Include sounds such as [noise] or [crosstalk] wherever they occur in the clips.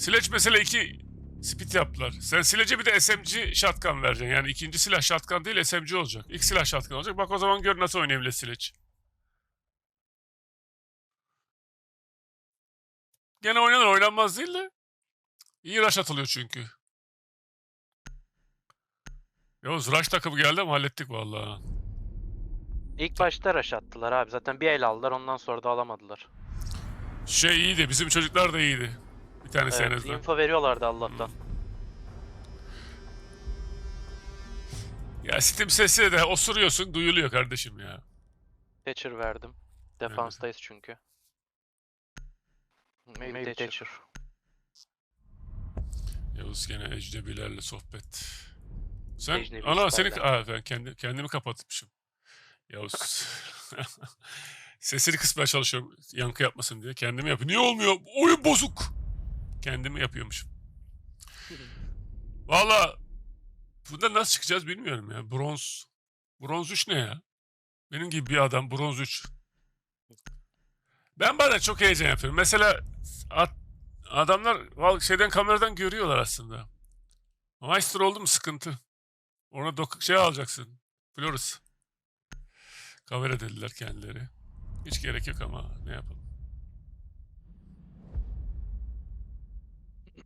Sledge mesela iki spit yaptılar. Sen Sledge'e bir de SMG shotgun vereceksin. Yani ikinci silah shotgun değil SMG olacak. İlk silah shotgun olacak. Bak o zaman gör nasıl oynayabilir Sledge. Gene oynanır oynanmaz değil de. İyi rush atılıyor çünkü. Yavuz rush takımı geldi ama hallettik vallahi. İlk başta rush attılar abi. Zaten bir el aldılar ondan sonra da alamadılar. Şey iyiydi. Bizim çocuklar da iyiydi. Bir tanesi en Evet, azından. info veriyorlardı Allah'tan. Ya Steam sesi de osuruyorsun duyuluyor kardeşim ya. Thatcher verdim. Defanstayız çünkü. Maybe, Thatcher. Yavuz gene ecnebilerle sohbet. Sen Ecnebi ana seni işlerle. Aa, ben kendi kendimi kapatmışım. Yavuz [laughs] sesini kısmaya çalışıyorum yankı yapmasın diye. Kendimi yapıyorum. Niye olmuyor? Oyun bozuk. Kendimi yapıyormuşum. Valla bundan nasıl çıkacağız bilmiyorum ya. Bronz. Bronz 3 ne ya? Benim gibi bir adam bronz 3. Ben bazen çok heyecan yapıyorum. Mesela at, adamlar şeyden kameradan görüyorlar aslında. Maestro oldu mu sıkıntı. Ona dok şey alacaksın. Flores. Kamera dediler kendileri. Hiç gerek yok ama ne yapalım.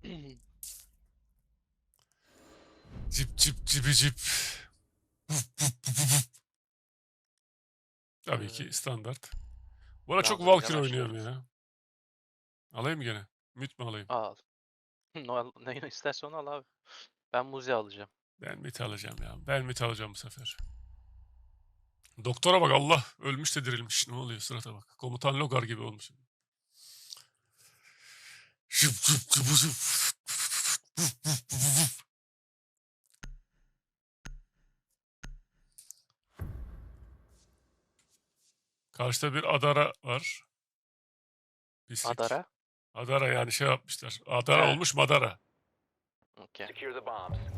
[clears throat] Cip cip cibi cip. Vuf, vuf, vuf, vuf. Tabii ki standart. Bu ara çok Birazdan Valkyrie oynuyorum ya. Alayım mı gene? Müt mü alayım? Al. [laughs] Ne al- ne istersen onu al abi. Ben Muzi alacağım. Ben mit alacağım ya. Ben mit alacağım bu sefer. Doktora bak Allah ölmüş de dirilmiş. Ne oluyor sırata bak. Komutan Logar gibi olmuş. Karşıda bir Adara var. Pislik. Adara. Adara yani şey yapmışlar. Adara He. olmuş Madara. Okey. Secure the bombs.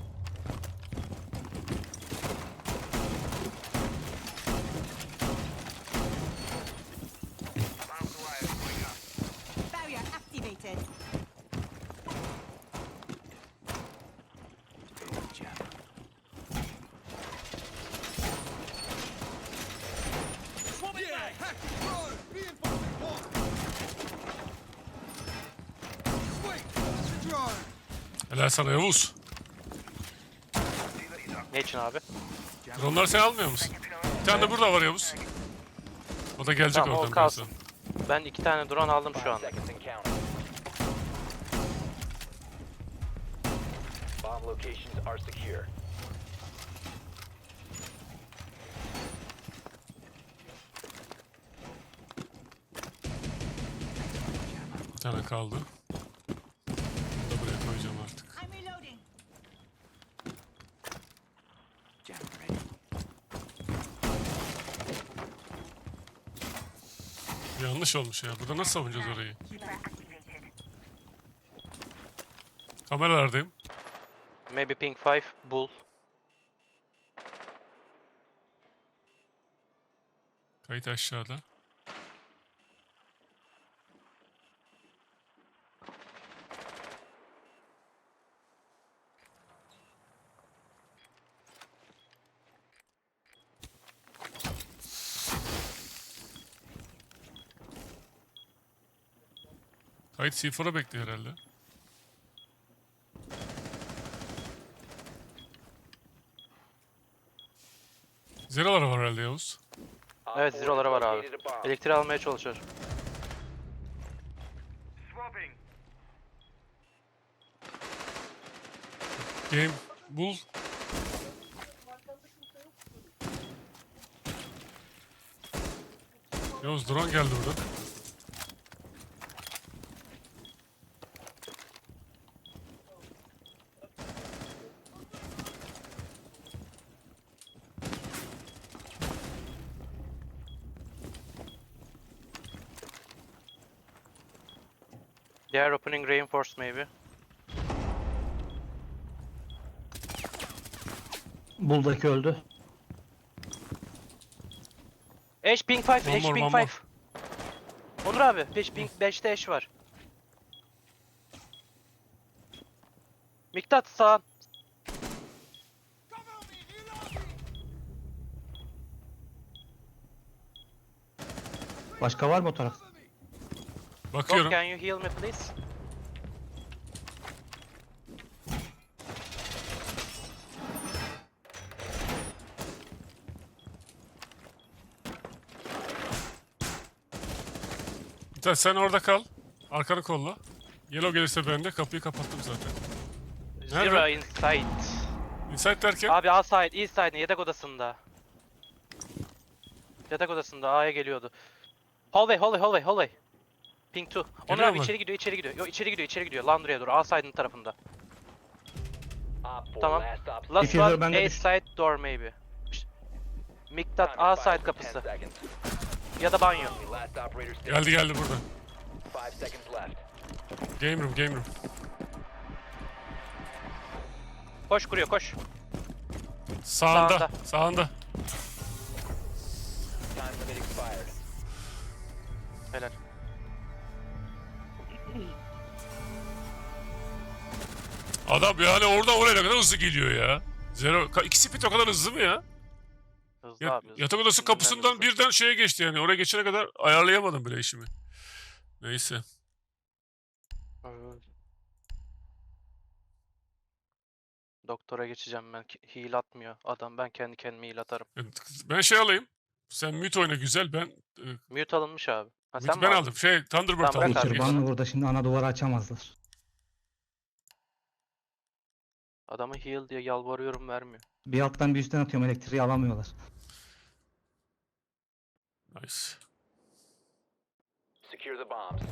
Helal sana Yavuz. Ne için abi? Dronları sen almıyor musun? Bir tane de burada var Yavuz. O da gelecek Tamam, o oradan kalsın. birazdan. Ben iki tane drone aldım şu anda. seconds and counting. Bomb locations are secure. Bir tane kaldı. Yanlış olmuş ya. Burada nasıl savunacağız orayı? Kameralardayım. Maybe ping 5 bull. Kayıt aşağıda. Kayıt C4'a bekliyor herhalde. Zerolar var herhalde Yavuz. Evet, zeroları var abi. Elektriği almaya çalışıyor. Game bul. Yavuz drone geldi burada. They are opening reinforced maybe. Buldaki öldü. Ash ping 5, One Ash more, ping one 5. Onur abi, 5 ping 5'te Ash var. Miktat sağ. Başka var mı o taraf? Bakıyorum. can you heal me please? Mithat sen orada kal. Arkanı kolla. Yellow gelirse ben de kapıyı kapattım zaten. Nerede? Zero inside. Inside derken Abi A side, E side yatak odasında. Yatak odasında A'ya geliyordu. Hallway, hallway, hallway, hallway. Ping 2. Onur Geliyor abi mu? içeri gidiyor, içeri gidiyor. Yok içeri gidiyor, içeri gidiyor. Laundry'e doğru. A side'ın tarafında. Op 4 Tamam. last Diffuser one, bende A düştü. side door maybe. Şşt. Miktat A side for 10 kapısı. Ya da banyo. Geldi geldi burada. 5 seconds left. Game room game room. Koş kuruyor, koş. Sağında. Sağında. Sağında. Helal. Adam yani orada oraya ne kadar hızlı geliyor ya. Zero. Ka- İki speed o kadar hızlı mı ya? Hızlı Ya- abi. hızlı. yatak odası kapısından hızlı. birden şeye geçti yani. Oraya geçene kadar ayarlayamadım bile işimi. Neyse. Doktora geçeceğim ben. Heal atmıyor adam. Ben kendi kendime heal atarım. Ben şey alayım. Sen mute oyna güzel. Ben e, Mute alınmış abi. Ha, mute sen mi ben aldın? aldım. Şey Thunderbird Tamam, aldım. abi. Witcher banlı burada şimdi ana duvarı açamazlar. Adamı heal diye yalvarıyorum vermiyor. Bir alttan bir üstten atıyorum elektriği alamıyorlar. Nice. Secure the bombs.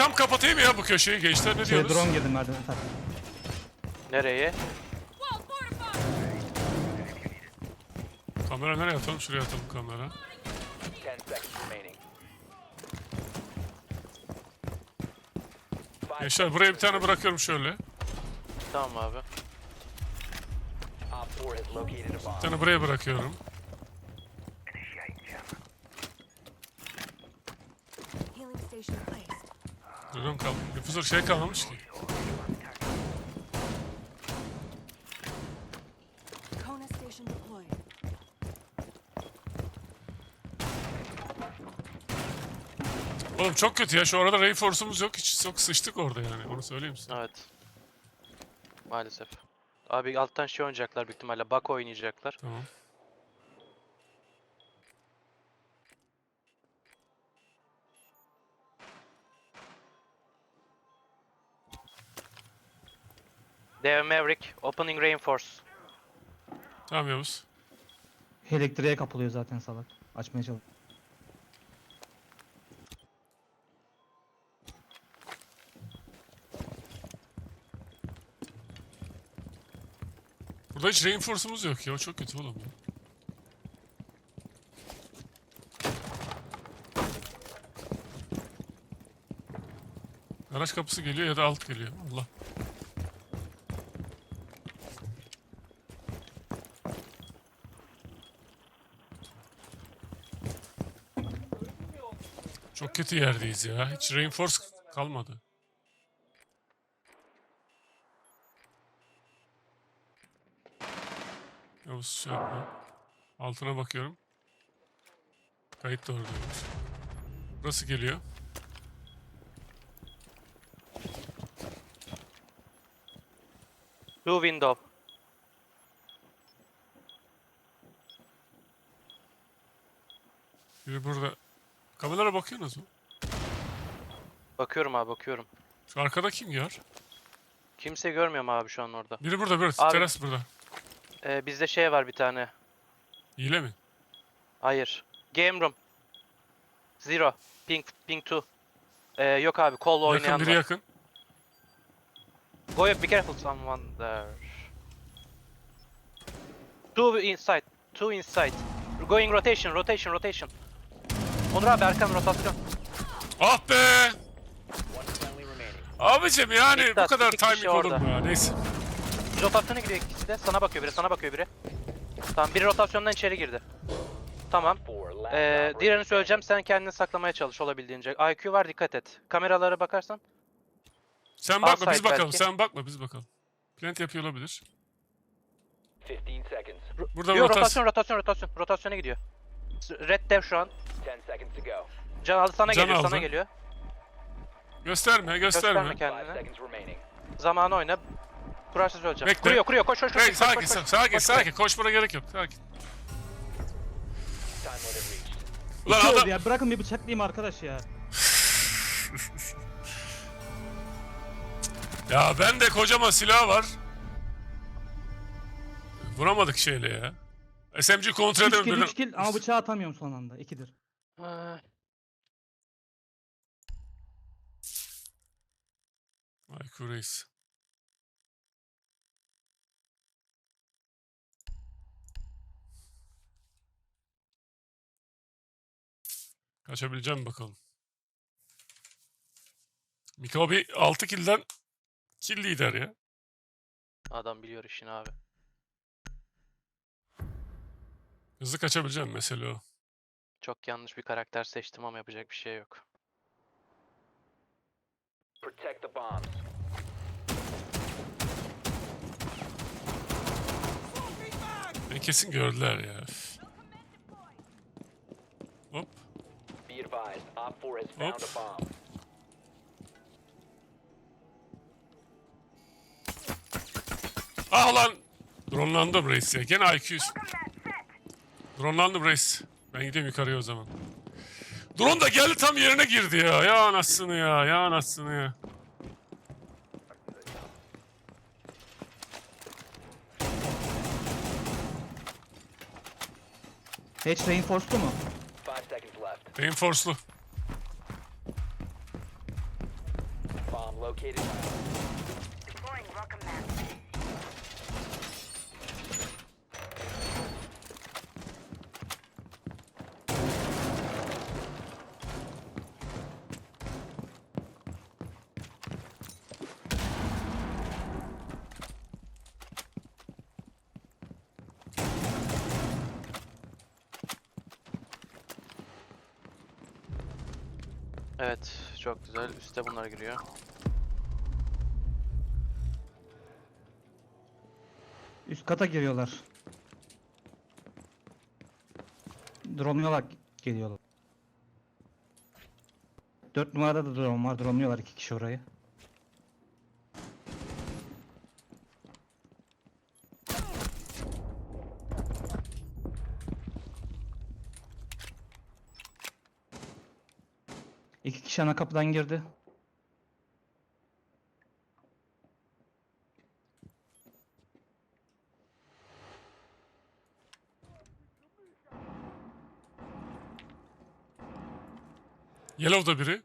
Tam kapatayım ya bu köşeyi gençler ne Şey diyorsunuz? drone girdi merdiven tak. Nereye? Kamera nereye atalım? Şuraya atalım kamera. 10 seconds remaining. Five Gençler buraya bir tane bırakıyorum şöyle. Tamam abi. Op 4 has located a Bir tane buraya bırakıyorum. Healing station. Drone kal. Diffuser şey kalmamış ki. Oğlum çok kötü ya. Şu arada reinforce'umuz yok. Hiç çok sıçtık orada yani. Onu söyleyeyim size. Evet. Maalesef. Abi alttan şey oynayacaklar büyük ihtimalle. Bak oynayacaklar. Tamam. Have Maverick. Opening reinforce. Tamam Yavuz. Elektriğe kapılıyor zaten salak. Açmaya çalış. Burada hiç reinforce'umuz yok ya. Çok kötü oğlum. Garaj kapısı geliyor ya da alt geliyor. Allah. Çok kötü yerdeyiz ya. Hiç reinforce kalmadı. Yavuz şey yapma. Altına bakıyorum. Kayıt da oradaymış. Burası geliyor. Two window. Biri burada. Kameralara bakıyorsunuz mu? Bakıyorum abi bakıyorum. Şu arkada kim gör? Kimse görmüyorum abi şu an orada. Biri burada, biri Abi- teras burada. Ee, bizde şey var bir tane. Hile mi? Hayır. Game room. Zero. Ping, ping 2. Ee, yok abi. Call oynayan Yakın, biri var. yakın. Go be careful someone there. Two inside. Two inside. Going rotation, rotation, rotation. Onur abi Erkan rotasyon. Ah be! Abicim yani bu İktat, kadar iki kişi timing olur orada. mu ya? Neyse. Rotasyona gidiyor ikisi de. Sana bakıyor biri, sana bakıyor biri. Tamam biri rotasyondan içeri girdi. Tamam. Ee, diğerini söyleyeceğim. Sen kendini saklamaya çalış olabildiğince. IQ var dikkat et. Kameralara bakarsan. Sen bakma biz Outside bakalım. belki. Sen bakma biz bakalım. Plant yapıyor olabilir. 15 seconds. Burada Yo, rotasyon. rotasyon rotasyon rotasyon. Rotasyona gidiyor. Red dev şu an. 10 seconds to go. Can aldı sana Can geliyor sana aldı. geliyor. Gösterme, gösterme. Gösterme 5 kendini. Zamanı oyna. Kurarsız öleceğim. Bekle. Kuruyor kuruyor koş koş koş. Hey, koş, sakin, koş, koş, sakin, koş, sakin, koş, sakin. Koşmana gerek yok. Sakin. Ulan adam... ya. Bırakın bir bıçaklayayım arkadaş ya. Ya ben de kocaman silah var. Vuramadık şeyle ya. SMG kontrol 3 kill edemiyorum. 3 kill ama bıçağı atamıyorum son anda. 2'dir. Ee, IQ reis. Kaçabileceğim mi bakalım. Mikobi 6 kill'den kill lider ya. Adam biliyor işini abi. Hızlı kaçabileceğim mesele o. Çok yanlış bir karakter seçtim ama yapacak bir şey yok. Protect the bombs. Beni kesin gördüler ya. Hop. Be advised, Op 4 has found a bomb. Ah lan! Dronelandım reis ya. Gene IQ. Dronelandım reis. Ben gideyim yukarıya o zaman. Drone da geldi tam yerine girdi ya. Ya anasını ya. Ya anasını ya. Hatch reinforced'u mu? 5 seconds left. Reinforce'lu. Bomb located. Deploying welcome mat. Evet çok güzel. Üste bunlar giriyor. Üst kata giriyorlar. Drone'luyorlar geliyorlar. 4 numarada da drone var. Drone'luyorlar iki kişi orayı. İki kişi ana kapıdan girdi. Yellow'da biri.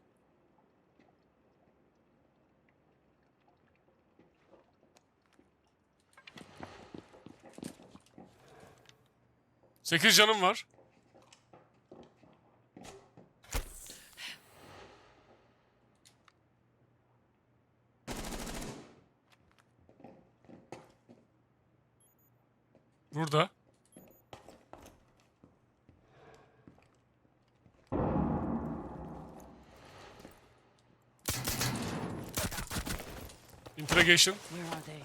Sekiz canım var. Burada. Interrogation. Where are they?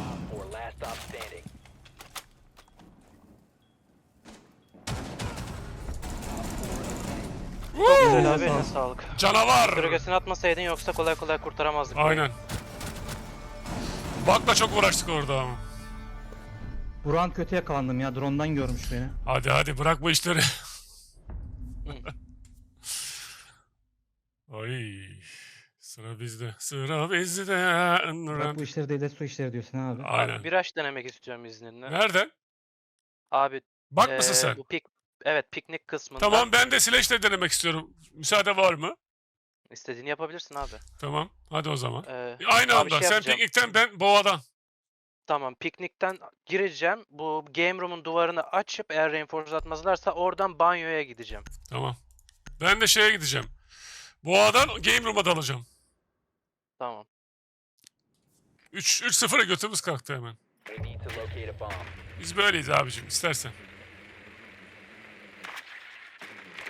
Op 4 last stop standing. Güzel abi sağ eline sağlık. Canavar. Gölgesini atmasaydın yoksa kolay kolay kurtaramazdık. Aynen. Bakla çok uğraştık orada ama. Buran kötü yakalandım ya. Drone'dan görmüş beni. Hadi hadi bırak bu işleri. Ay. Sıra bizde. Sıra bizde. Bak bu işleri değil de su işleri diyorsun abi. Aynen. Viraj denemek istiyorum izninle. Nereden? Abi Bak eee, mısın sen? bu pik evet piknik kısmında Tamam ben de Slash'le denemek istiyorum. Müsaade var mı? İstediğini yapabilirsin abi. Tamam. Hadi o zaman. Ee, Aynı abi anda. şey Sen yapacağım. piknikten ben boğadan. Tamam piknikten gireceğim. Bu game room'un duvarını açıp eğer reinforce atmazlarsa oradan banyoya gideceğim. Tamam. Ben de şeye gideceğim. Boğadan game room'a dalacağım. Tamam. 3 3-0'a götümüz kalktı hemen. We need to locate a bomb. Biz böyleyiz abicim istersen.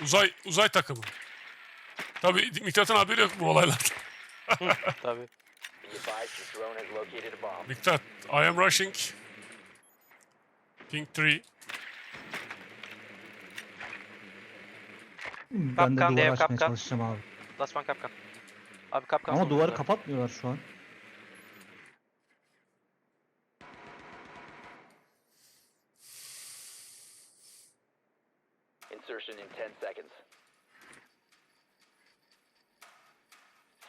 Uzay uzay takımı. Tabii Miktat'ın haberi yok bu olaylardan. [laughs] Tabii. Be advised your drone has located a bomb. Miktat, I am rushing. Pink 3. Ben de Kapkan, duvar dev açmaya kapkan. çalışacağım abi. Last one kapkan. Abi kapkan Ama sonunda. duvarı kapatmıyorlar şu an. Insertion in 10 seconds.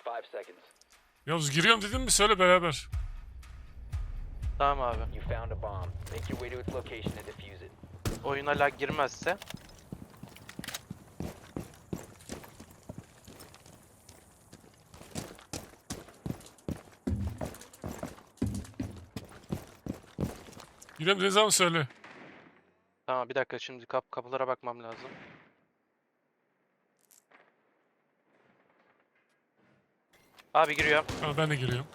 5 seconds. Yavuz giriyorum dedim mi söyle beraber. Tamam abi. You found a bomb. Make your way to its location and defuse it. Oyuna lag girmezse. Giriyorum zaman söyle. Tamam bir dakika şimdi kap kapılara bakmam lazım. Abi giriyor. Ben de giriyorum.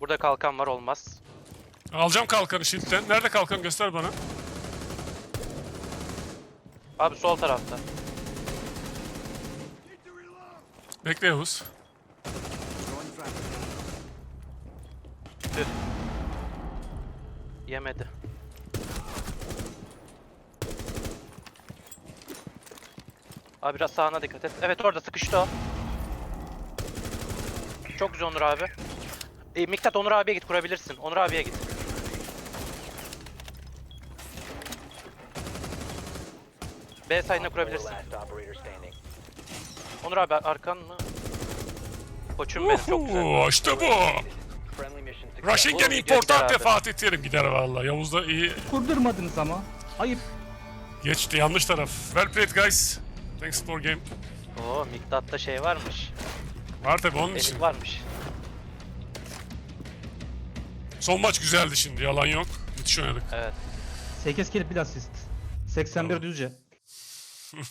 Burada kalkan var olmaz. Alacağım kalkanı shield'den. Nerede kalkan göster bana. Abi sol tarafta. Bekle Yavuz. Abi biraz sağına dikkat et. Evet orada sıkıştı o. Çok güzel Onur abi. E, Miktat Onur abiye git kurabilirsin. Onur abiye git. B four kurabilirsin. Onur abi arkan mı? Koçum benim çok güzel. İşte bu. Rushing Oğlum, important gider ve abi. Fatih Terim gider valla. Yavuz da iyi Kurdurmadınız ama. Ayıp. geçti yanlış taraf. Well played guys. Thanks for game. Oo Miktat'ta şey varmış. Var tabi onun için. Elik varmış. Son maç güzeldi şimdi yalan yok. Müthiş oynadık. Evet. 8 kill bir asist. 81 düzce. [laughs]